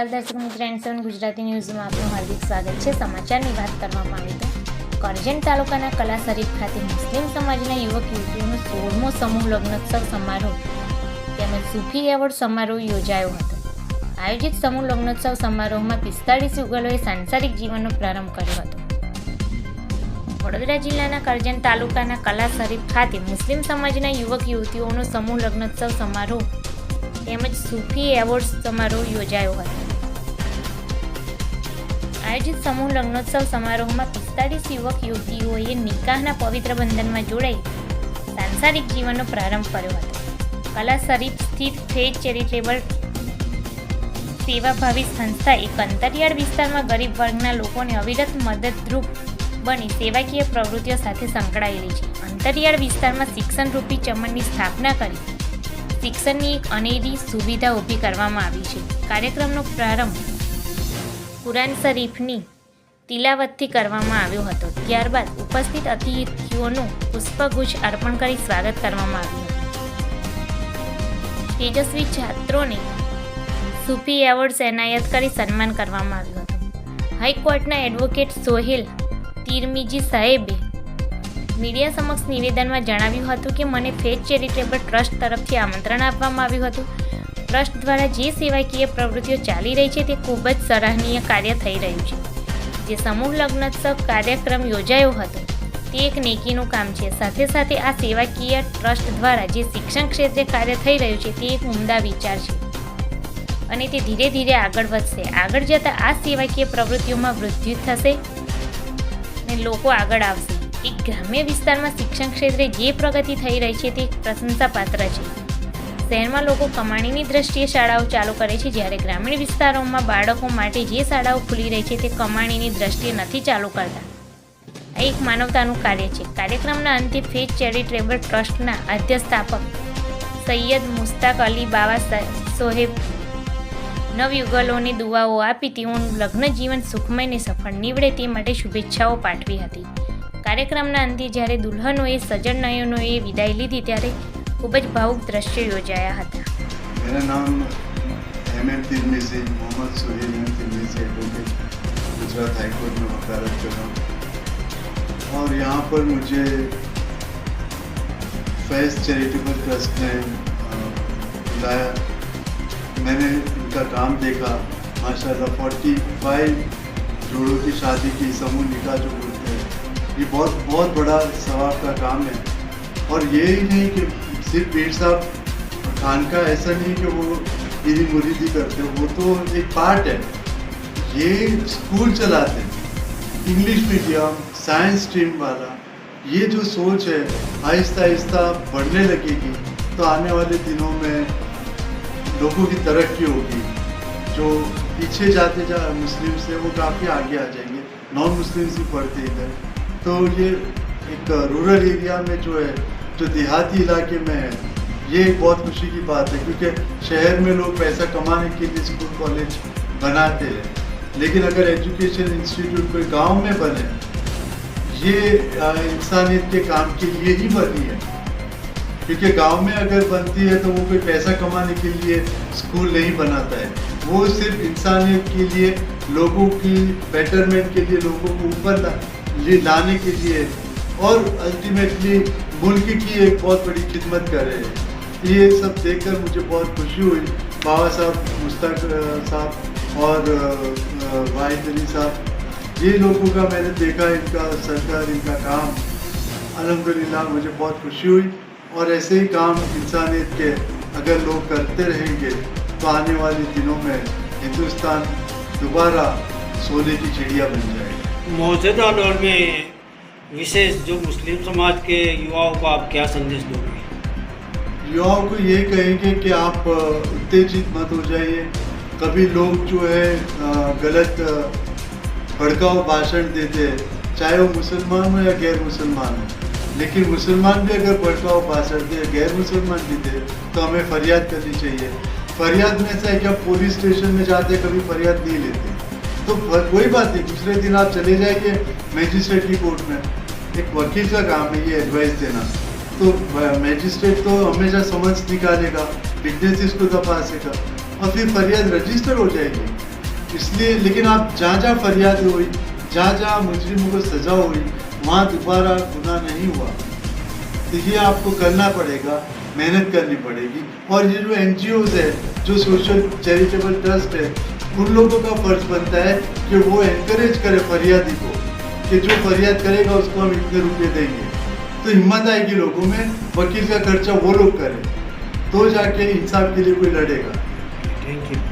નમસ્કાર દર્શક મિત્રો એન્ડ ગુજરાતી ન્યૂઝમાં આપનું હાર્દિક સ્વાગત છે. સમાચારની વાત કરવામાં આવે તો કરજણ તાલુકાના કલા શરીફ ખાતે મુસ્લિમ સમાજના યુવક યુવતીઓનો સોળમો સમૂહ લગ્નોત્સવ સમારોહ તેમજ સુફી એવોર્ડ સમારોહ યોજાયો હતો. આયોજિત સમૂહ લગ્નોત્સવ સમારોહમાં પિસ્તાળીસ યુગલોએ સાંસારિક જીવનનો પ્રારંભ કર્યો હતો. વડોદરા જિલ્લાના કરજણ તાલુકાના કલા શરીફ ખાતે મુસ્લિમ સમાજના યુવક યુવતીઓનો સમૂહ લગ્નોત્સવ સમારોહ તેમજ સૂફી એવોર્ડ સમારોહ યોજાયો હતો. આયોજિત સમૂહ લગ્નોત્સવ સમારોહમાં પિસ્તાળીસ યુવક યુવતીઓએ નિકાહના પવિત્ર બંધનમાં જોડાઈ સાંસારિક જીવનનો પ્રારંભ કર્યો હતો. કલા શરીફ સ્થિત ફેજ ચેરિટેબલ સેવાભાવી સંસ્થા એક અંતરિયાળ વિસ્તારમાં ગરીબ વર્ગના લોકોને અવિરત મદદરૂપ બની સેવાકીય પ્રવૃત્તિઓ સાથે સંકળાયેલી છે. અંતરિયાળ વિસ્તારમાં શિક્ષણરૂપી ચમનની સ્થાપના કરી શિક્ષણની એક અનેરી સુવિધા ઊભી કરવામાં આવી છે. કાર્યક્રમનો પ્રારંભ કુરાન શરીફની તિલાવતથી કરવામાં આવ્યો હતો. ત્યારબાદ ઉપસ્થિત અતિથિઓનું પુષ્પગુચ્છ અર્પણ કરી સ્વાગત કરવામાં આવ્યું હતું. તેજસ્વી છાત્રોને સુફી એવોર્ડ એનાયત કરી સન્માન કરવામાં આવ્યું હતું. હાઈકોર્ટના એડવોકેટ સોહેલ તિરમીજી સાહેબે મીડિયા સમક્ષ નિવેદનમાં જણાવ્યું હતું કે, મને ફેજ ચેરિટેબલ ટ્રસ્ટ તરફથી આમંત્રણ આપવામાં આવ્યું હતું. ટ્રસ્ટ દ્વારા જે સેવાકીય પ્રવૃત્તિઓ ચાલી રહી છે તે ખૂબ જ સરાહનીય કાર્ય થઈ રહ્યું છે. જે સમૂહ લગ્નોત્સવ કાર્યક્રમ યોજાયો હતો, તે એક નેકીનું કામ છે. સાથે સાથે આ સેવાકીય ટ્રસ્ટ દ્વારા જે શિક્ષણ ક્ષેત્રે કાર્ય થઈ રહ્યું છે તે એક ઉમદા વિચાર છે. અને તે ધીરે ધીરે આગળ વધશે. આગળ જતાં આ સેવાકીય પ્રવૃત્તિઓમાં વૃદ્ધિ થશે અને લોકો આગળ આવશે. એક ગ્રામ્ય વિસ્તારમાં શિક્ષણ ક્ષેત્રે જે પ્રગતિ થઈ રહી છે તે પ્રશંસાપાત્ર છે. શહેરમાં લોકો કમાણીની દ્રષ્ટિએ શાળાઓ ચાલુ કરે છે. જ્યારે ગ્રામીણ વિસ્તારોમાં બાળકો માટે જે શાળાઓ ખુલી રહી છે તે કમાણીની દ્રષ્ટિએ નથી ચાલુ કરતા. આ એક માનવતાનું કાર્ય છે. કાર્યક્રમના અંતે ફેજ ચેરિટેબલ ટ્રસ્ટના અધ્યસ્થાપક સૈયદ મુસ્તાક અલી બાવા સોહેબ નવયુગલોને દુઆઓ આપી તેઓનું લગ્ન જીવન સુખમય ને સફળ નીવડે તે માટે શુભેચ્છાઓ પાઠવી હતી. કાર્યક્રમના અંતે જ્યારે દુલ્હનોએ સજ્જન નયનોએ વિદાય લીધી ત્યારે ખૂબ જ ભાવુક દ્રશ્યો યોજાયા હતા मेरा नाम Ahmed Tirmizi Mohammed Suhail Ahmed Tirmizi advocate Gujarat high court में वकालत कर रहा हूँ और यहाँ पर मुझे फैज चैरिटेबल ट्रस्ट ने अ, बुलाया मैंने इनका काम देखा माशाल्लाह फोर्टी फाइव जोड़ों की शादी की समूह निकाह जो बोलते हैं ये बहुत बहुत बड़ा सवाब का काम है और ये ही नहीं कि सिर्फ़ पीर साहब, खान का ऐसा नहीं कि वो पीरी मुरीदी करते वो तो एक पार्ट है। ये स्कूल चलाते इंग्लिश मीडियम साइंस स्ट्रीम वाला, ये जो सोच है, आहिस्ता आहिस्ता बढ़ने लगेगी। तो आने वाले दिनों में लोगों की तरक्की होगी। जो पीछे जाते जा मुस्लिम से, वो काफ़ी आगे आ जाएँगे। नॉन मुस्लिम्स ही पढ़ते इधर। तो ये एक रूरल एरिया में जो है जो देहाती इलाके में है। ये एक बहुत खुशी की बात है क्योंकि शहर में लोग पैसा कमाने के लिए स्कूल कॉलेज बनाते हैं। लेकिन अगर एजुकेशन इंस्टीट्यूट कोई गाँव में बने ये इंसानियत के काम के लिए ही बनी है। क्योंकि गाँव में अगर बनती है तो वो कोई पैसा कमाने के लिए स्कूल नहीं बनाता है। वो सिर्फ़ इंसानियत के लिए लोगों की बेटरमेंट के लिए लोगों को ऊपर ला, लाने के लिए और अल्टीमेटली मुल्क की एक बहुत बड़ी खिदमत कर रहे हैं। ये सब देखकर मुझे बहुत खुशी हुई। बाबा साहब, मुश्ताक साहब और वाहिद अली साहब, ये लोगों का मैंने देखा, इनका सरकार, इनका काम। अलहमदिल्ला मुझे बहुत खुशी हुई। और ऐसे ही काम इंसानियत के अगर लोग करते रहेंगे तो आने वाले दिनों में हिंदुस्तान दोबारा सोने की चिड़िया बन जाएगी। मौजूदा दौर में विशेष जो मुस्लिम समाज के युवाओं को आप क्या संदेश दोगे? युवाओं को ये कहेंगे कि आप उत्तेजित मत हो जाइए। कभी लोग जो है गलत भड़काऊ भाषण देते हैं, चाहे वो मुसलमान हो या गैर मुसलमान हो। लेकिन मुसलमान भी अगर भड़काऊ भाषण दे, गैर मुसलमान भी दे तो हमें फरियाद करनी चाहिए। फरियाद में ऐसा है कि आप पुलिस स्टेशन में जाते कभी फरियाद नहीं लेते। तो कोई बात नहीं, दूसरे दिन आप चले जाइए मैजिस्ट्रेट की कोर्ट में। एक वकील का काम है ये एडवाइस देना। तो मैजिस्ट्रेट तो हमेशा समझ निकालेगा विटनेसेस को तपासेगा। और फिर फरियाद रजिस्टर हो जाएगी। इसलिए, लेकिन आप जहाँ जहाँ फरियाद हुई जहाँ जहाँ मुजरिमों को सजा हुई, वहाँ दोबारा गुना नहीं हुआ। तो ये आपको करना पड़ेगा, मेहनत करनी पड़ेगी। और ये जो एन है, जो सोशल चैरिटेबल ट्रस्ट है उन लोगों का फ़र्ज़ बनता है कि वो एनकरेज करे फरियादी को कि जो फरियाद करेगा उसको हम इतने रुपये देंगे। तो हिम्मत आएगी लोगों में, वकील का खर्चा वो लोग करें। तो जाके इंसाफ के लिए कोई लड़ेगा। Thank you